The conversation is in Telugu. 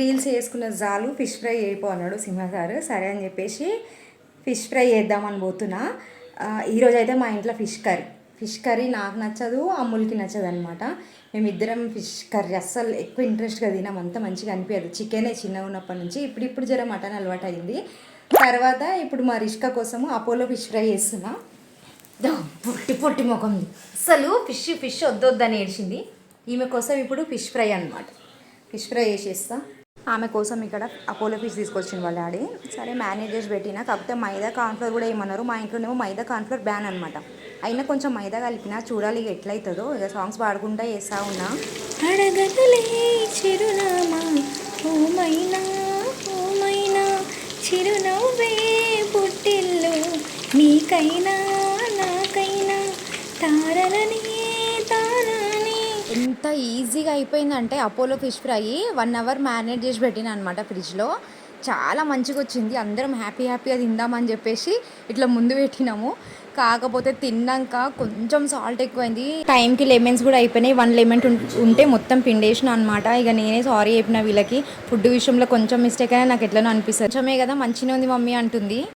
రీల్స్ చేసుకున్న జాలు ఫిష్ ఫ్రై అయిపో అన్నాడు సింహ సార్. సరే అని చెప్పేసి ఫిష్ ఫ్రై చేద్దామని పోతున్నా. ఈరోజు అయితే మా ఇంట్లో ఫిష్ కర్రీ. ఫిష్ కర్రీ నాకు నచ్చదు అమ్ములకి నచ్చదు అనమాట మేమిద్దరం ఫిష్ కర్రీ అస్సలు ఎక్కువ ఇంట్రెస్ట్గా తినాం అంత మంచిగా అనిపించదు చికెనే చిన్నగా ఉన్నప్పటి నుంచి ఇప్పుడు ఇప్పుడు జర మటన్ అలవాటు అయింది. తర్వాత ఇప్పుడు మా రిష్క కోసము అపోలో ఫిష్ ఫ్రై చేస్తున్నా. దో, పొట్టి పొట్టి ముఖంది అసలు ఫిష్ ఫిష్ వద్దొద్దని ఏడ్చింది. ఈమె కోసం ఇప్పుడు ఫిష్ ఫ్రై అనమాట ఫిష్ ఫ్రై చేసేస్తా. ఆమె కోసం ఇక్కడ అపోలో ఫిష్ తీసుకొచ్చింది వాళ్ళ డాడీ. సరే మేనేజ్ చేసి కాకపోతే మైదా కాన్ఫ్లోర్ కూడా ఏమన్నారు? మా ఇంట్లోనేమో మైదా కాన్ఫ్లోర్ బ్యాన్ అనమాట అయినా కొంచెం మైదా కలిపినా చూడాలి ఇక ఎట్లయితుందో. ఇక సాంగ్స్ పాడుకుంటా వేస్తా ఉన్నా. చిరునవ్వే పుట్టిల్లు. నీకైనా ఎంత ఈజీగా అయిపోయిందంటే Apollo fish fry one hour marinate చేసి పెట్టిన అనమాట ఫ్రిడ్జ్లో. చాలా మంచిగా వచ్చింది అందరం హ్యాపీ హ్యాపీగా తిందామని చెప్పేసి ఇట్లా ముందు పెట్టినాము. కాకపోతే తిన్నాక కొంచెం సాల్ట్ ఎక్కువైంది. టైంకి లెమన్స్ కూడా అయిపోయినాయి. వన్ లెమన్ ఉంటే మొత్తం పిండేసిన అనమాట ఇక నేనే సారీ చెప్పిన వీళ్ళకి. ఫుడ్ విషయంలో కొంచెం మిస్టేక్ అయినా నాకు ఎట్లనో అనిపిస్తుంది. కొంచెమే కదా మంచిగా ఉంది మమ్మీ అంటుంది.